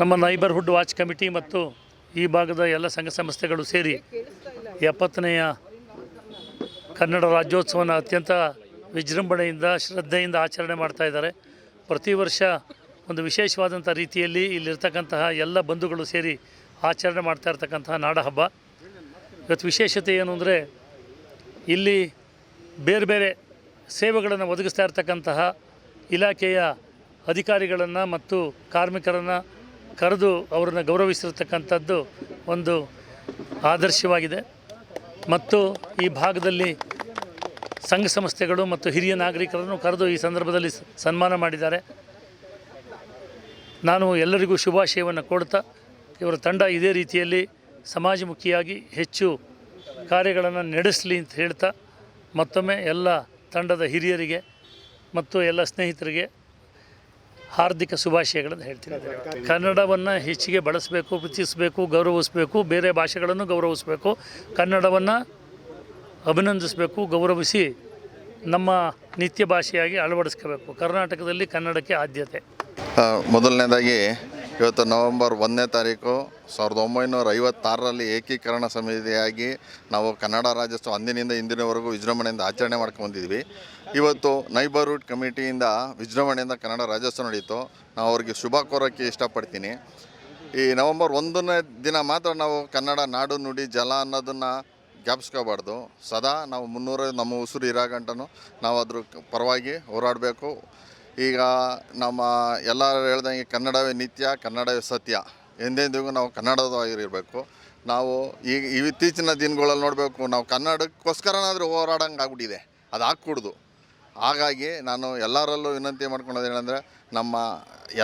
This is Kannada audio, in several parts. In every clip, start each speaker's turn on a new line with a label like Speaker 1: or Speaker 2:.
Speaker 1: ನಮ್ಮ ನೈಬರ್ಹುಡ್ ವಾಚ್ ಕಮಿಟಿ ಮತ್ತು ಈ ಭಾಗದ ಎಲ್ಲ ಸಂಘ ಸಂಸ್ಥೆಗಳು ಸೇರಿ ಎಪ್ಪತ್ತನೆಯ ಕನ್ನಡ ರಾಜ್ಯೋತ್ಸವನ ಅತ್ಯಂತ ವಿಜೃಂಭಣೆಯಿಂದ, ಶ್ರದ್ಧೆಯಿಂದ ಆಚರಣೆ ಮಾಡ್ತಾ ಇದ್ದಾರೆ. ಪ್ರತಿ ವರ್ಷ ಒಂದು ವಿಶೇಷವಾದಂಥ ರೀತಿಯಲ್ಲಿ ಇಲ್ಲಿರ್ತಕ್ಕಂತಹ ಎಲ್ಲ ಬಂಧುಗಳು ಸೇರಿ ಆಚರಣೆ ಮಾಡ್ತಾ ಇರ್ತಕ್ಕಂತಹ ನಾಡಹಬ್ಬ. ಇವತ್ತು ವಿಶೇಷತೆ ಏನು ಅಂದರೆ, ಇಲ್ಲಿ ಬೇರೆ ಬೇರೆ ಸೇವೆಗಳನ್ನು ಒದಗಿಸ್ತಾ ಇರ್ತಕ್ಕಂತಹ ಇಲಾಖೆಯ ಅಧಿಕಾರಿಗಳನ್ನು ಮತ್ತು ಕಾರ್ಮಿಕರನ್ನು ಕರೆದು ಅವರನ್ನು ಗೌರವಿಸಿರ್ತಕ್ಕಂಥದ್ದು ಒಂದು ಆದರ್ಶವಾಗಿದೆ. ಮತ್ತು ಈ ಭಾಗದಲ್ಲಿ ಸಂಘ ಸಂಸ್ಥೆಗಳು ಮತ್ತು ಹಿರಿಯ ನಾಗರಿಕರನ್ನು ಕರೆದು ಈ ಸಂದರ್ಭದಲ್ಲಿ ಸನ್ಮಾನ ಮಾಡಿದ್ದಾರೆ. ನಾನು ಎಲ್ಲರಿಗೂ ಶುಭಾಶಯವನ್ನು ಕೊಡ್ತಾ, ಇವರ ತಂಡ ಇದೇ ರೀತಿಯಲ್ಲಿ ಸಮಾಜಮುಖಿಯಾಗಿ ಹೆಚ್ಚು ಕಾರ್ಯಗಳನ್ನು ನಡೆಸಲಿ ಅಂತ ಹೇಳ್ತಾ, ಮತ್ತೊಮ್ಮೆ ಎಲ್ಲ ತಂಡದ ಹಿರಿಯರಿಗೆ ಮತ್ತು ಎಲ್ಲ ಸ್ನೇಹಿತರಿಗೆ ಹಾರ್ದಿಕ ಶುಭಾಶಯಗಳನ್ನು ಹೇಳ್ತೀನಿ. ಕನ್ನಡವನ್ನು ಹೆಚ್ಚಿಗೆ ಬಳಸಬೇಕು, ಪ್ರೀತಿಸಬೇಕು, ಗೌರವಿಸಬೇಕು, ಬೇರೆ ಭಾಷೆಗಳನ್ನು ಗೌರವಿಸಬೇಕು, ಕನ್ನಡವನ್ನು ಅಭಿನಂದಿಸಬೇಕು, ಗೌರವಿಸಿ ನಮ್ಮ ನಿತ್ಯ ಭಾಷೆಯಾಗಿ ಅಳವಡಿಸ್ಕೋಬೇಕು. ಕರ್ನಾಟಕದಲ್ಲಿ ಕನ್ನಡಕ್ಕೆ ಆದ್ಯತೆ.
Speaker 2: ಮೊದಲನೇದಾಗಿ ಇವತ್ತು ನವೆಂಬರ್ ಒಂದನೇ ತಾರೀಕು ಸಾವಿರದ ಒಂಬೈನೂರ ಐವತ್ತಾರರಲ್ಲಿ ಏಕೀಕರಣ ಸಮಿತಿಯಾಗಿ ನಾವು ಕನ್ನಡ ರಾಜ್ಯೋತ್ಸವ ಅಂದಿನಿಂದ ಇಂದಿನವರೆಗೂ ವಿಜೃಂಭಣೆಯಿಂದ ಆಚರಣೆ ಮಾಡ್ಕೊಂಬಂದಿದ್ವಿ ಇವತ್ತು ನೈಬರ್ಹುಡ್ ಕಮಿಟಿಯಿಂದ ವಿಜೃಂಭಣೆಯಿಂದ ಕನ್ನಡ ರಾಜ್ಯೋತ್ಸವ ನಡೆಯಿತು. ನಾವು ಅವ್ರಿಗೆ ಶುಭ ಕೋರೋಕ್ಕೆ ಇಷ್ಟಪಡ್ತೀನಿ. ಈ ನವೆಂಬರ್ ಒಂದನೇ ದಿನ ಮಾತ್ರ ನಾವು ಕನ್ನಡ ನಾಡು ನುಡಿ ಜಲ ಅನ್ನೋದನ್ನು ಜ್ಞಾಪಿಸ್ಕೋಬಾರ್ದು. ಸದಾ ನಾವು ಮುನ್ನೂರ, ನಮ್ಮ ಉಸಿರು ಇರೋ ನಾವು ಅದ್ರ ಪರವಾಗಿ ಹೋರಾಡಬೇಕು. ಈಗ ನಮ್ಮ ಎಲ್ಲರೂ ಹೇಳ್ದಂಗೆ ಕನ್ನಡವೇ ನಿತ್ಯ, ಕನ್ನಡವೇ ಸತ್ಯ. ಎಂದೆಂದಿಗೂ ನಾವು ಕನ್ನಡದಾಗಿರಬೇಕು ನಾವು ಈಗ ಇತ್ತೀಚಿನ ದಿನಗಳಲ್ಲಿ ನೋಡಬೇಕು, ನಾವು ಕನ್ನಡಕ್ಕೋಸ್ಕರನಾದರೂ ಹೋರಾಡಂಗೆ ಆಗ್ಬಿಟ್ಟಿದೆ ಅದು ಆಗ್ಕೂಡ್ದು ಹಾಗಾಗಿ ನಾನು ಎಲ್ಲರಲ್ಲೂ ವಿನಂತಿ ಮಾಡ್ಕೊಳೋದೇನಂದರೆ ನಮ್ಮ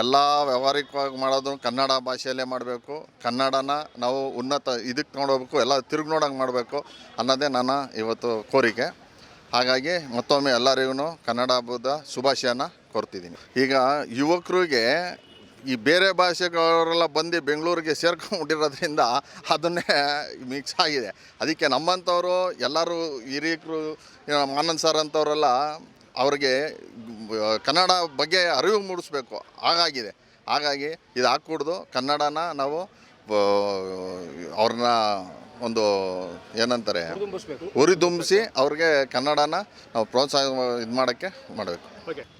Speaker 2: ಎಲ್ಲ ವ್ಯವಹಾರಿಕವಾಗಿ ಮಾಡೋದು ಕನ್ನಡ ಭಾಷೆಯಲ್ಲೇ ಮಾಡಬೇಕು. ಕನ್ನಡನ ನಾವು ಉನ್ನತ ಇದಕ್ಕೆ ನೋಡಬೇಕು ಎಲ್ಲ ತಿರುಗಿ ನೋಡೋಂಗೆ ಮಾಡಬೇಕು ಅನ್ನೋದೇ ನನ್ನ ಇವತ್ತು ಕೋರಿಕೆ. ಹಾಗಾಗಿ ಮತ್ತೊಮ್ಮೆ ಎಲ್ಲರಿಗೂ ಕನ್ನಡ ಹಬ್ಬದ ಶುಭಾಶಯನ ಕೊರ್ತಿದ್ದೀನಿ. ಈಗ ಯುವಕರಿಗೆ ಈ ಬೇರೆ ಭಾಷೆಗಳವರೆಲ್ಲ ಬಂದು ಬೆಂಗಳೂರಿಗೆ ಸೇರ್ಕೊಂಡ್ಬಿಟ್ಟಿರೋದ್ರಿಂದ ಅದನ್ನೇ ಮಿಕ್ಸ್ ಆಗಿದೆ. ಅದಕ್ಕೆ ನಮ್ಮಂಥವರು ಎಲ್ಲರೂ ಹಿರಿಯಕರು ಆನಂದ್ ಸರ್ ಅಂಥವರೆಲ್ಲ ಅವ್ರಿಗೆ ಕನ್ನಡ ಬಗ್ಗೆ ಅರಿವು ಮೂಡಿಸ್ಬೇಕು. ಹಾಗಾಗಿದೆ. ಹಾಗಾಗಿ ಇದು ಹಾಕ್ಕೂಡ್ದು ಕನ್ನಡನ ನಾವು ಅವ್ರನ್ನ ಒಂದು ಏನಂತಾರೆ ಹುರಿದುಂಬಿಸಿ ಅವ್ರಿಗೆ ಕನ್ನಡನ ನಾವು ಪ್ರೋತ್ಸಾಹ ಇದು ಮಾಡೋಕ್ಕೆ ಮಾಡಬೇಕು.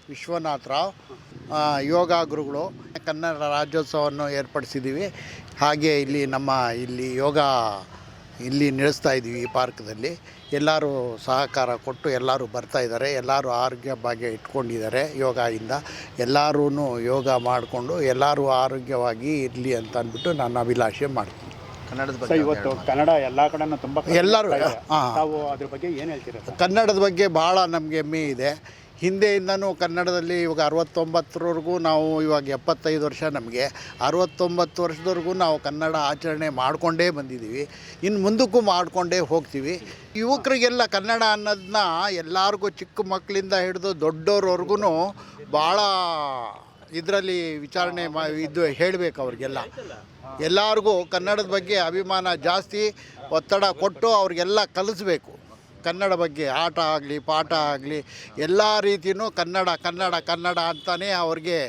Speaker 3: ವಿಶ್ವನಾಥ್ ರಾವ್ ಆ, ಯೋಗ ಗುರುಗಳು ಕನ್ನಡ ರಾಜ್ಯೋತ್ಸವವನ್ನು ಏರ್ಪಡಿಸಿದ್ದೀವಿ. ಹಾಗೆ ಇಲ್ಲಿ ನಮ್ಮ ಇಲ್ಲಿ ಯೋಗ ಇಲ್ಲಿ ನಡೆಸ್ತಾ ಇದ್ದೀವಿ ಈ ಪಾರ್ಕ್ದಲ್ಲಿ ಎಲ್ಲರೂ ಸಹಕಾರ ಕೊಟ್ಟು ಎಲ್ಲರೂ ಬರ್ತಾ ಇದ್ದಾರೆ. ಎಲ್ಲರೂ ಆರೋಗ್ಯ ಭಾಗ್ಯ ಇಟ್ಕೊಂಡಿದ್ದಾರೆ ಯೋಗದಿಂದ ಎಲ್ಲರೂ ಯೋಗ ಮಾಡಿಕೊಂಡು ಎಲ್ಲರೂ ಆರೋಗ್ಯವಾಗಿ ಇರಲಿ ಅಂತ ಅಂದ್ಬಿಟ್ಟು ನಾನು ಅಭಿಲಾಷೆ ಮಾಡ್ತೀನಿ.
Speaker 2: ಕನ್ನಡದ
Speaker 4: ಬಗ್ಗೆ ಇವತ್ತು ಕನ್ನಡ ಎಲ್ಲ ಕಡೆನೂ ತುಂಬ
Speaker 3: ಎಲ್ಲರೂ ಹಾಂ.
Speaker 4: ಅದ್ರ ಬಗ್ಗೆ ಏನು ಹೇಳ್ತೀರಾ
Speaker 3: ಕನ್ನಡದ ಬಗ್ಗೆ ಭಾಳ ನಮಗೆ ಹೆಮ್ಮೆ ಇದೆ. ಹಿಂದೆಯಿಂದನೂ ಕನ್ನಡದಲ್ಲಿ ಇವಾಗ ಅರವತ್ತೊಂಬತ್ತರವರೆಗೂ ನಾವು ಇವಾಗ ಎಪ್ಪತ್ತೈದು ವರ್ಷ ನಮಗೆ. ಅರವತ್ತೊಂಬತ್ತು ವರ್ಷದವರೆಗೂ ನಾವು ಕನ್ನಡ ಆಚರಣೆ ಮಾಡಿಕೊಂಡೇ ಬಂದಿದ್ದೀವಿ. ಇನ್ನು ಮುಂದಕ್ಕೂ ಮಾಡಿಕೊಂಡೇ ಹೋಗ್ತೀವಿ. ಯುವಕರಿಗೆಲ್ಲ ಕನ್ನಡ ಅನ್ನೋದನ್ನ ಎಲ್ಲರಿಗೂ ಚಿಕ್ಕ ಮಕ್ಕಳಿಂದ ಹಿಡಿದು ದೊಡ್ಡವ್ರವರೆಗೂ ಭಾಳ ಇದರಲ್ಲಿ ವಿಚಾರಣೆ ಮಾ, ಇದು ಹೇಳಬೇಕು ಅವ್ರಿಗೆಲ್ಲ. ಎಲ್ಲರಿಗೂ ಕನ್ನಡದ ಬಗ್ಗೆ ಅಭಿಮಾನ ಜಾಸ್ತಿ, ಒತ್ತಡ ಕೊಟ್ಟು ಅವ್ರಿಗೆಲ್ಲ ಕಲಿಸ್ಬೇಕು. ಕನ್ನಡ ಬಗ್ಗೆ ಆಟ ಆಗಲಿ, ಪಾಠ ಆಗಲಿ, ಎಲ್ಲ ರೀತಿಯೂ ಕನ್ನಡ ಕನ್ನಡ ಕನ್ನಡ ಅಂತಲೇ ಅವ್ರಿಗೆ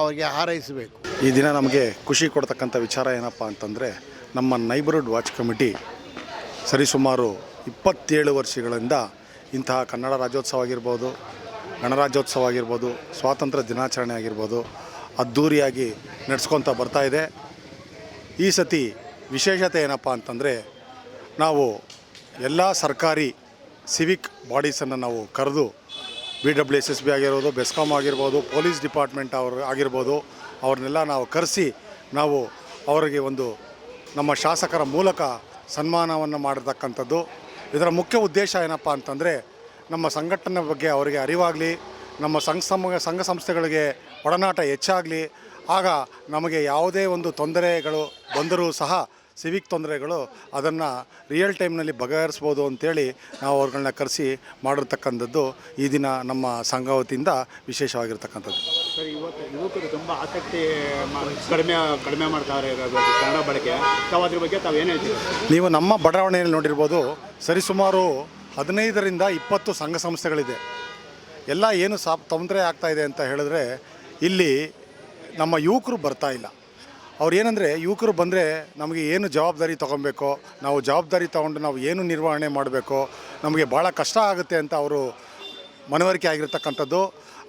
Speaker 3: ಅವ್ರಿಗೆ ಹಾರೈಸಬೇಕು.
Speaker 5: ಈ ದಿನ ನಮಗೆ ಖುಷಿ ಕೊಡ್ತಕ್ಕಂಥ ವಿಚಾರ ಏನಪ್ಪ ಅಂತಂದರೆ, ನಮ್ಮ ನೈಬರ್ಹುಡ್ ವಾಚ್ ಕಮಿಟಿ ಸರಿಸುಮಾರು ಇಪ್ಪತ್ತೇಳು ವರ್ಷಗಳಿಂದ ಇಂತಹ ಕನ್ನಡ ರಾಜ್ಯೋತ್ಸವ ಆಗಿರ್ಬೋದು, ಗಣರಾಜ್ಯೋತ್ಸವ ಆಗಿರ್ಬೋದು, ಸ್ವಾತಂತ್ರ್ಯ ದಿನಾಚರಣೆ ಆಗಿರ್ಬೋದು ಅದ್ಧೂರಿಯಾಗಿ ನಡೆಸ್ಕೊತ ಇದೆ. ಈ ಸತಿ ವಿಶೇಷತೆ ಏನಪ್ಪ ಅಂತಂದರೆ, ನಾವು ಎಲ್ಲ ಸರ್ಕಾರಿ ಸಿವಿಕ್ ಬಾಡೀಸನ್ನು ನಾವು ಕರೆದು B W S S B ಆಗಿರ್ಬೋದು ಬೆಸ್ಕಾಮ್ ಆಗಿರ್ಬೋದು ಪೊಲೀಸ್ ಡಿಪಾರ್ಟ್ಮೆಂಟ್ ಅವರು ಆಗಿರ್ಬೋದು, ಅವ್ರನ್ನೆಲ್ಲ ನಾವು ಕರೆಸಿ ನಾವು ಅವರಿಗೆ ಒಂದು ನಮ್ಮ ಶಾಸಕರ ಮೂಲಕ ಸನ್ಮಾನವನ್ನು ಮಾಡಿರ್ತಕ್ಕಂಥದ್ದು. ಇದರ ಮುಖ್ಯ ಉದ್ದೇಶ ಏನಪ್ಪ ಅಂತಂದರೆ ನಮ್ಮ ಸಂಘಟನೆ ಬಗ್ಗೆ ಅವರಿಗೆ ಅರಿವಾಗಲಿ, ನಮ್ಮ ಸಂಘ ಸಮ, ಸಂಘ ಸಂಸ್ಥೆಗಳಿಗೆ ಒಡನಾಟ ಹೆಚ್ಚಾಗಲಿ, ಆಗ ನಮಗೆ ಯಾವುದೇ ಒಂದು ತೊಂದರೆಗಳು ಬಂದರೂ ಸಹ ಸಿವಿಕ್ ತೊಂದರೆಗಳು ಅದನ್ನು ರಿಯಲ್ ಟೈಮ್ನಲ್ಲಿ ಬಗೆಹರಿಸ್ಬೋದು ಅಂತೇಳಿ ನಾವು ಅವ್ರುಗಳನ್ನ ಕರೆಸಿ ಮಾಡಿರ್ತಕ್ಕಂಥದ್ದು ಈ ದಿನ ನಮ್ಮ ಸಂಘ ವತಿಯಿಂದ ವಿಶೇಷವಾಗಿರ್ತಕ್ಕಂಥದ್ದು.
Speaker 4: ಸರ್ ಇವತ್ತು ಯುವಕರು ತುಂಬ ಆಸಕ್ತಿ ಕಡಿಮೆ ಕಡಿಮೆ ಮಾಡ್ತಾರೆ ಕನ್ನಡ ಬಳಕೆ. ತಾವು ಅದ್ರ ಬಗ್ಗೆ ತಾವು ಏನು
Speaker 5: ನೀವು ನಮ್ಮ ಬಡಾವಣೆಯಲ್ಲಿ ನೋಡಿರ್ಬೋದು ಸರಿಸುಮಾರು ಹದಿನೈದರಿಂದ ಇಪ್ಪತ್ತು ಸಂಘ ಸಂಸ್ಥೆಗಳಿದೆ. ಎಲ್ಲ ಏನು ಸಾ ತೊಂದರೆ ಆಗ್ತಾಯಿದೆ ಅಂತ ಹೇಳಿದ್ರೆ ಇಲ್ಲಿ ನಮ್ಮ ಯುವಕರು ಬರ್ತಾ ಇಲ್ಲ. ಅವ್ರು ಏನಂದರೆ ಯುವಕರು ಬಂದರೆ ನಮಗೆ ಏನು ಜವಾಬ್ದಾರಿ ತೊಗೊಬೇಕು ನಾವು ಜವಾಬ್ದಾರಿ ತೊಗೊಂಡು ನಾವು ಏನು ನಿರ್ವಹಣೆ ಮಾಡಬೇಕು, ನಮಗೆ ಭಾಳ ಕಷ್ಟ ಆಗುತ್ತೆ ಅಂತ ಅವರು ಮನವರಿಕೆ ಆಗಿರ್ತಕ್ಕಂಥದ್ದು.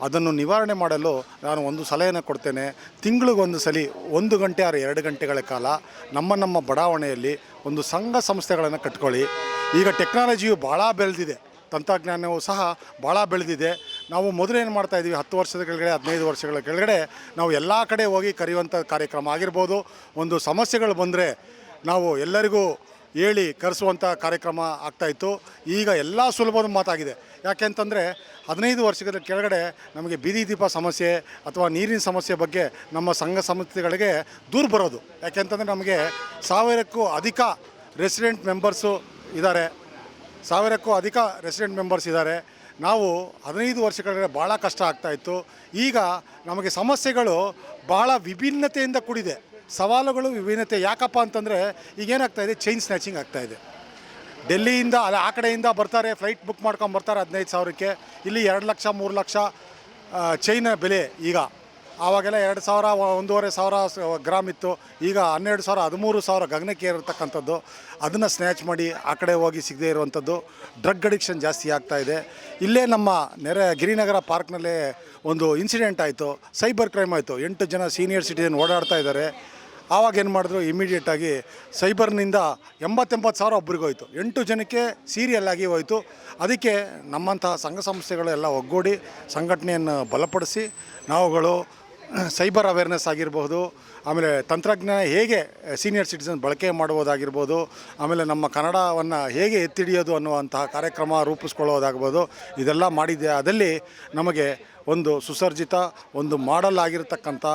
Speaker 5: ಅದನ್ನು ನಿವಾರಣೆ ಮಾಡಲು ನಾನು ಒಂದು ಸಲಹೆಯನ್ನು ಕೊಡ್ತೇನೆ. ತಿಂಗಳಿಗೊಂದು ಸಲ ಒಂದು ಗಂಟೆ ಆರು ಎರಡು ಗಂಟೆಗಳ ಕಾಲ ನಮ್ಮ ನಮ್ಮ ಬಡಾವಣೆಯಲ್ಲಿ ಒಂದು ಸಂಘ ಸಂಸ್ಥೆಗಳನ್ನು ಕಟ್ಕೊಳ್ಳಿ. ಈಗ ಟೆಕ್ನಾಲಜಿಯು ಭಾಳ ಬೆಳೆದಿದೆ. ತಂತ್ರಜ್ಞಾನವು ಸಹ ಭಾಳ ಬೆಳೆದಿದೆ. ನಾವು ಮೊದಲು ಏನು ಮಾಡ್ತಾ ಇದ್ದೀವಿ? ಹತ್ತು ವರ್ಷದ ಕೆಳಗಡೆ, ಹದಿನೈದು ವರ್ಷಗಳ ಕೆಳಗಡೆ ನಾವು ಎಲ್ಲ ಕಡೆ ಹೋಗಿ ಕರೆಯುವಂಥ ಕಾರ್ಯಕ್ರಮ ಆಗಿರ್ಬೋದು. ಒಂದು ಸಮಸ್ಯೆಗಳು ಬಂದರೆ ನಾವು ಎಲ್ಲರಿಗೂ ಹೇಳಿ ಕರೆಸುವಂಥ ಕಾರ್ಯಕ್ರಮ ಆಗ್ತಾಯಿತ್ತು ಈಗ ಎಲ್ಲ ಸುಲಭದ ಮಾತಾಗಿದೆ. ಯಾಕೆಂತಂದರೆ ಹದಿನೈದು ವರ್ಷಗಳ ಕೆಳಗಡೆ ನಮಗೆ ಬೀದಿ ದೀಪ ಸಮಸ್ಯೆ ಅಥವಾ ನೀರಿನ ಸಮಸ್ಯೆ ಬಗ್ಗೆ ನಮ್ಮ ಸಂಘ ಸಂಸ್ಥೆಗಳಿಗೆ ದೂರ ಬರೋದು. ಯಾಕೆಂತಂದರೆ ನಮಗೆ ಸಾವಿರಕ್ಕೂ ಅಧಿಕ ರೆಸಿಡೆಂಟ್ ಮೆಂಬರ್ಸು ಇದ್ದಾರೆ. ಸಾವಿರಕ್ಕೂ ಅಧಿಕ ರೆಸಿಡೆಂಟ್ ಮೆಂಬರ್ಸ್ ಇದ್ದಾರೆ. ನಾವು ಹದಿನೈದು ವರ್ಷಗಳ ಭಾಳ ಕಷ್ಟ ಆಗ್ತಾಯಿತ್ತು ಈಗ ನಮಗೆ ಸಮಸ್ಯೆಗಳು ಭಾಳ ವಿಭಿನ್ನತೆಯಿಂದ ಕೂಡಿದೆ. ಸವಾಲುಗಳು ವಿಭಿನ್ನತೆ. ಯಾಕಪ್ಪ ಅಂತಂದರೆ ಇದೆ? ಚೈನ್ ಸ್ನ್ಯಾಚಿಂಗ್ ಆಗ್ತಾಯಿದೆ ಡೆಲ್ಲಿಯಿಂದ ಅಲ್ಲ, ಆ ಕಡೆಯಿಂದ ಬರ್ತಾರೆ, ಫ್ಲೈಟ್ ಬುಕ್ ಮಾಡ್ಕೊಂಡು ಬರ್ತಾರೆ ಹದಿನೈದು ಸಾವಿರಕ್ಕೆ. ಇಲ್ಲಿ ಎರಡು ಲಕ್ಷ, ಮೂರು ಲಕ್ಷ ಚೈನ್ ಬೆಲೆ ಈಗ. ಆವಾಗೆಲ್ಲ ಎರಡು ಸಾವಿರ, ಒಂದೂವರೆ ಸಾವಿರ ಗ್ರಾಮ್ ಇತ್ತು. ಈಗ ಹನ್ನೆರಡು ಸಾವಿರ, ಹದಿಮೂರು ಸಾವಿರ ಗಗನಕ್ಕೆ ಏರಿರ್ತಕ್ಕಂಥದ್ದು. ಅದನ್ನು ಸ್ನ್ಯಾಚ್ ಮಾಡಿ ಆ ಕಡೆ ಹೋಗಿ ಸಿಗದೇ ಇರುವಂಥದ್ದು ಡ್ರಗ್ ಅಡಿಕ್ಷನ್ ಜಾಸ್ತಿ ಆಗ್ತಾ ಇದೆ. ಇಲ್ಲೇ ನಮ್ಮ ನೆರೆ, ಗಿರಿನಗರ ಪಾರ್ಕ್ನಲ್ಲೇ ಒಂದು ಇನ್ಸಿಡೆಂಟ್ ಆಯಿತು. ಸೈಬರ್ ಕ್ರೈಮ್ ಆಯಿತು. ಎಂಟು ಜನ ಸೀನಿಯರ್ ಸಿಟಿಜನ್ ಓಡಾಡ್ತಾ ಇದ್ದಾರೆ. ಆವಾಗ ಏನು ಮಾಡಿದ್ರು? ಇಮಿಡಿಯೇಟಾಗಿ ಸೈಬರ್ನಿಂದ ಎಂಬತ್ತೆಂಬತ್ತು ಸಾವಿರ ಒಬ್ರಿಗೆ ಹೋಯ್ತು. ಎಂಟು ಜನಕ್ಕೆ ಸೀರಿಯಲ್ ಆಗಿ ಹೋಯಿತು. ಅದಕ್ಕೆ ನಮ್ಮಂತಹ ಸಂಘ ಸಂಸ್ಥೆಗಳೆಲ್ಲ ಒಗ್ಗೂಡಿ ಸಂಘಟನೆಯನ್ನು ಬಲಪಡಿಸಿ ನಾವುಗಳು ಸೈಬರ್ ಅವೇರ್ನೆಸ್ ಆಗಿರ್ಬೋದು, ಆಮೇಲೆ ತಂತ್ರಜ್ಞಾನ ಹೇಗೆ ಸೀನಿಯರ್ ಸಿಟಿಸನ್ ಬಳಕೆ ಮಾಡುವುದಾಗಿರ್ಬೋದು, ಆಮೇಲೆ ನಮ್ಮ ಕನ್ನಡವನ್ನು ಹೇಗೆ ಎತ್ತಿಡಿಯೋದು ಅನ್ನುವಂತಹ ಕಾರ್ಯಕ್ರಮ ರೂಪಿಸ್ಕೊಳ್ಳೋದಾಗ್ಬೋದು, ಇದೆಲ್ಲ ಮಾಡಿದ್ದೆ. ಅದಲ್ಲಿ ನಮಗೆ ಒಂದು ಸುಸರ್ಜಿತ, ಒಂದು ಮಾಡಲ್ ಆಗಿರತಕ್ಕಂಥ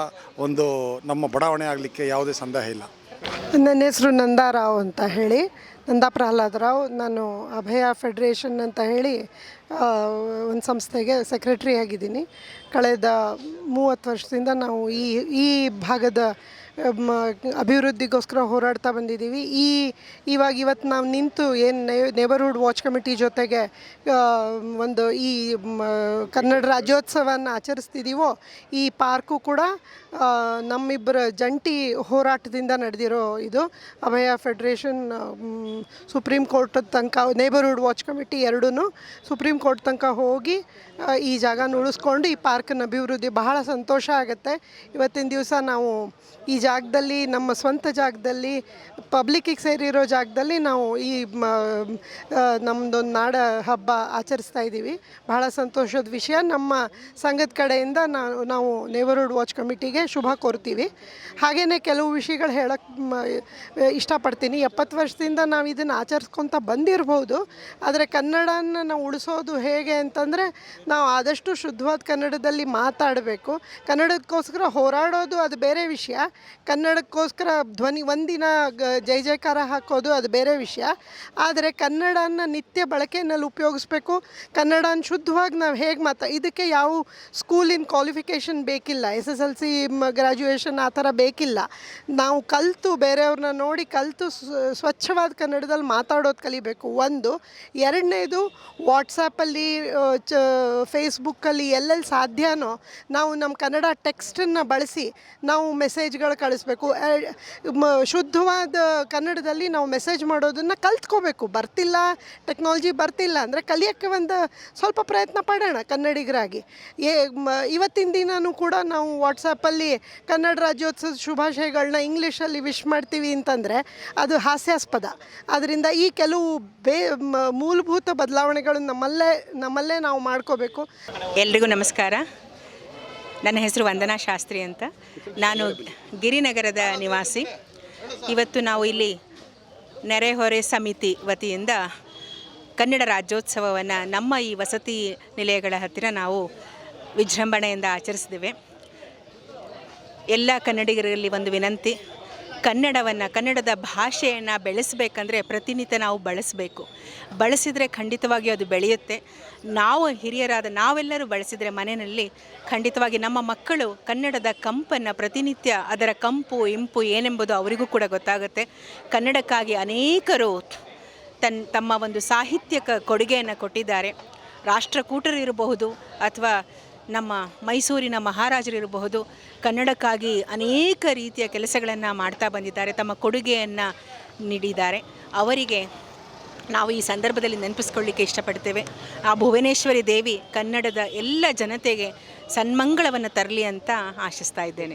Speaker 5: ಒಂದು ನಮ್ಮ ಬಡಾವಣೆ ಆಗಲಿಕ್ಕೆ ಯಾವುದೇ ಸಂದೇಹ ಇಲ್ಲ.
Speaker 6: ನನ್ನ ಹೆಸರು ನಂದಾರಾವ್ ಅಂತ ಹೇಳಿ. ನಂದಾ ಪ್ರಹ್ಲಾದ್ ರಾವ್, ನಾನು ಅಭಯ ಫೆಡ್ರೇಷನ್ ಅಂತ ಹೇಳಿ ಒಂದು ಸಂಸ್ಥೆಗೆ ಸೆಕ್ರೆಟ್ರಿ ಆಗಿದ್ದೀನಿ. ಕಳೆದ ಮೂವತ್ತು ವರ್ಷದಿಂದ ನಾವು ಈ ಈ ಭಾಗದ ಅಭಿವೃದ್ಧಿಗೋಸ್ಕರ ಹೋರಾಡ್ತಾ ಬಂದಿದ್ದೀವಿ. ಈ, ಇವಾಗ ಇವತ್ತು ನಾವು ನಿಂತು ಏನು ನೇಬರ್ಹುಡ್ ವಾಚ್ ಕಮಿಟಿ ಜೊತೆಗೆ ಒಂದು ಈ ಕನ್ನಡ ರಾಜ್ಯೋತ್ಸವನ ಆಚರಿಸ್ತಿದ್ದೀವೋ ಈ ಪಾರ್ಕು ಕೂಡ ನಮ್ಮಿಬ್ಬರ ಜಂಟಿ ಹೋರಾಟದಿಂದ ನಡೆದಿರೋ ಇದು. ಅಭಯ ಫೆಡರೇಷನ್ ಸುಪ್ರೀಂ ಕೋರ್ಟ್ ತನಕ ನೇಬರ್ಹುಡ್ ವಾಚ್ ಕಮಿಟಿ ಎರಡೂ ಸುಪ್ರೀಂ ಕೋರ್ಟ್ ತನಕ ಹೋಗಿ ಈ ಜಾಗನ ಉಳಿಸ್ಕೊಂಡು ಈ ಪಾರ್ಕನ್ನು ಅಭಿವೃದ್ಧಿ ಬಹಳ ಸಂತೋಷ ಆಗುತ್ತೆ. ಇವತ್ತಿನ ದಿವಸ ನಾವು ಈ ಜಾಗದಲ್ಲಿ, ನಮ್ಮ ಸ್ವಂತ ಜಾಗದಲ್ಲಿ ಪಬ್ಲಿಕ್ಕಿಗೆ ಸೇರಿರೋ ಜಾಗದಲ್ಲಿ ನಾವು ಈ ನಮ್ಮದೊಂದು ನಾಡ ಹಬ್ಬ ಆಚರಿಸ್ತಾ ಇದ್ದೀವಿ. ಬಹಳ ಸಂತೋಷದ ವಿಷಯ. ನಮ್ಮ ಸಂಘದ ಕಡೆಯಿಂದ ನಾವು ನಾವು ನೇಬರ್ಹುಡ್ ವಾಚ್ ಕಮಿಟಿಗೆ ಶುಭ ಕೋರ್ತೀವಿ. ಹಾಗೆಯೇ ಕೆಲವು ವಿಷಯಗಳು ಹೇಳಕ್ಕೆ ಇಷ್ಟಪಡ್ತೀನಿ. ಎಪ್ಪತ್ತು ವರ್ಷದಿಂದ ನಾವು ಇದನ್ನು ಆಚರಿಸ್ಕೊತ ಬಂದಿರ್ಬೋದು. ಆದರೆ ಕನ್ನಡನ ನಾವು ಉಳಿಸೋದು ಹೇಗೆ ಅಂತಂದರೆ, ನಾವು ಆದಷ್ಟು ಶುದ್ಧವಾದ ಕನ್ನಡದಲ್ಲಿ ಮಾತಾಡಬೇಕು. ಕನ್ನಡಕ್ಕೋಸ್ಕರ ಹೋರಾಡೋದು ಅದು ಬೇರೆ ವಿಷಯ. ಕನ್ನಡಕ್ಕೋಸ್ಕರ ಧ್ವನಿ ಒಂದಿನ ಗ- ಜೈ ಜಯಕಾರ ಹಾಕೋದು ಅದು ಬೇರೆ ವಿಷಯ. ಆದರೆ ಕನ್ನಡನ ನಿತ್ಯ ಬಳಕೆಯಲ್ಲಿ ಉಪಯೋಗಿಸ್ಬೇಕು. ಕನ್ನಡನ ಶುದ್ಧವಾಗಿ ನಾವು ಹೇಗೆ ಮಾತಾ ಇದಕ್ಕೆ ಯಾವ ಸ್ಕೂಲಿನ ಕ್ವಾಲಿಫಿಕೇಷನ್ ಬೇಕಿಲ್ಲ, S S L C graduation ಆ ಥರ ಬೇಕಿಲ್ಲ. ನಾವು ಕಲಿತು, ಬೇರೆಯವ್ರನ್ನ ನೋಡಿ ಕಲಿತು ಸ್ವಚ್ಛವಾದ ಕನ್ನಡದಲ್ಲಿ ಮಾತಾಡೋದು ಕಲಿಬೇಕು. ಒಂದು. ಎರಡನೇದು ವಾಟ್ಸಪ್ಪಲ್ಲಿ ಚ, ಫೇಸ್ಬುಕ್ಕಲ್ಲಿ ಎಲ್ಲೆಲ್ಲಿ ಸಾಧ್ಯನೋ, ನಾವು ನಮ್ಮ ಕನ್ನಡ ಟೆಕ್ಸ್ಟನ್ನು ಬಳಸಿ ನಾವು ಮೆಸೇಜ್ಗಳು ಕಳಿಸ್ಬೇಕು ಶುದ್ಧವಾದ ಕನ್ನಡದಲ್ಲಿ ನಾವು ಮೆಸೇಜ್ ಮಾಡೋದನ್ನು ಕಲ್ತ್ಕೋಬೇಕು. ಬರ್ತಿಲ್ಲ, ಟೆಕ್ನಾಲಜಿ ಬರ್ತಿಲ್ಲ ಅಂದರೆ ಕಲಿಯೋಕ್ಕೆ ಒಂದು ಸ್ವಲ್ಪ ಪ್ರಯತ್ನ ಪಡೋಣ ಕನ್ನಡಿಗರಾಗಿ. ಏ ಇವತ್ತಿನ ದಿನವೂ ಕೂಡ ನಾವು ವಾಟ್ಸಪ್ಪಲ್ಲಿ ಕನ್ನಡ ರಾಜ್ಯೋತ್ಸವದ ಶುಭಾಶಯಗಳನ್ನ ಇಂಗ್ಲೀಷಲ್ಲಿ ವಿಶ್ ಮಾಡ್ತೀವಿ ಅಂತಂದರೆ ಅದು ಹಾಸ್ಯಾಸ್ಪದ. ಅದರಿಂದ ಈ ಕೆಲವು ಬೇ ಮೂಲಭೂತ ಬದಲಾವಣೆಗಳು ನಮ್ಮಲ್ಲೇ ನಮ್ಮಲ್ಲೇ ನಾವು ಮಾಡ್ಕೋಬೇಕು.
Speaker 7: ಎಲ್ರಿಗೂ ನಮಸ್ಕಾರ. ನನ್ನ ಹೆಸರು ವಂದನಾ ಶಾಸ್ತ್ರಿ ಅಂತ. ನಾನು ಗಿರಿನಗರದ ನಿವಾಸಿ. ಇವತ್ತು ನಾವು ಇಲ್ಲಿ ನೆರೆಹೊರೆ ಸಮಿತಿ ವತಿಯಿಂದ ಕನ್ನಡ ರಾಜ್ಯೋತ್ಸವವನ್ನು ನಮ್ಮ ಈ ವಸತಿ ನಿಲಯಗಳ ಹತ್ತಿರ ನಾವು ವಿಜೃಂಭಣೆಯಿಂದ ಆಚರಿಸಿದ್ದೇವೆ. ಎಲ್ಲ ಕನ್ನಡಿಗರಲ್ಲಿ ಒಂದು ವಿನಂತಿ. ಕನ್ನಡವನ್ನು, ಕನ್ನಡದ ಭಾಷೆಯನ್ನು ಬೆಳೆಸಬೇಕಂದ್ರೆ ಪ್ರತಿನಿತ್ಯ ನಾವು ಬಳಸಬೇಕು. ಬಳಸಿದರೆ ಖಂಡಿತವಾಗಿ ಅದು ಬೆಳೆಯುತ್ತೆ. ನಾವು ಹಿರಿಯರಾದ ನಾವೆಲ್ಲರೂ ಬಳಸಿದರೆ ಮನೆಯಲ್ಲಿ ಖಂಡಿತವಾಗಿ ನಮ್ಮ ಮಕ್ಕಳು ಕನ್ನಡದ ಕಂಪನ್ನು ಪ್ರತಿನಿತ್ಯ ಅದರ ಕಂಪು, ಇಂಪು ಏನೆಂಬುದು ಅವರಿಗೂ ಕೂಡ ಗೊತ್ತಾಗುತ್ತೆ. ಕನ್ನಡಕ್ಕಾಗಿ ಅನೇಕರು ತನ್, ತಮ್ಮ ಒಂದು ಸಾಹಿತ್ಯಕ ಕೊಡುಗೆಯನ್ನು ಕೊಟ್ಟಿದ್ದಾರೆ. ರಾಷ್ಟ್ರಕೂಟರು ಇರಬಹುದು ಅಥವಾ ನಮ್ಮ ಮೈಸೂರಿನ ಮಹಾರಾಜರಿರಬಹುದು ಕನ್ನಡಕ್ಕಾಗಿ ಅನೇಕ ರೀತಿಯ ಕೆಲಸಗಳನ್ನು ಮಾಡ್ತಾ ಬಂದಿದ್ದಾರೆ, ತಮ್ಮ ಕೊಡುಗೆಯನ್ನು ನೀಡಿದ್ದಾರೆ. ಅವರಿಗೆ ನಾವು ಈ ಸಂದರ್ಭದಲ್ಲಿ ನೆನಪಿಸ್ಕೊಳ್ಳಿಕ್ಕೆ ಇಷ್ಟಪಡ್ತೇವೆ. ಆ ಭುವನೇಶ್ವರಿ ದೇವಿ ಕನ್ನಡದ ಎಲ್ಲ ಜನತೆಗೆ ಸನ್ಮಂಗಳವನ್ನು ತರಲಿ ಅಂತ ಆಶಿಸ್ತಾ ಇದ್ದೇನೆ.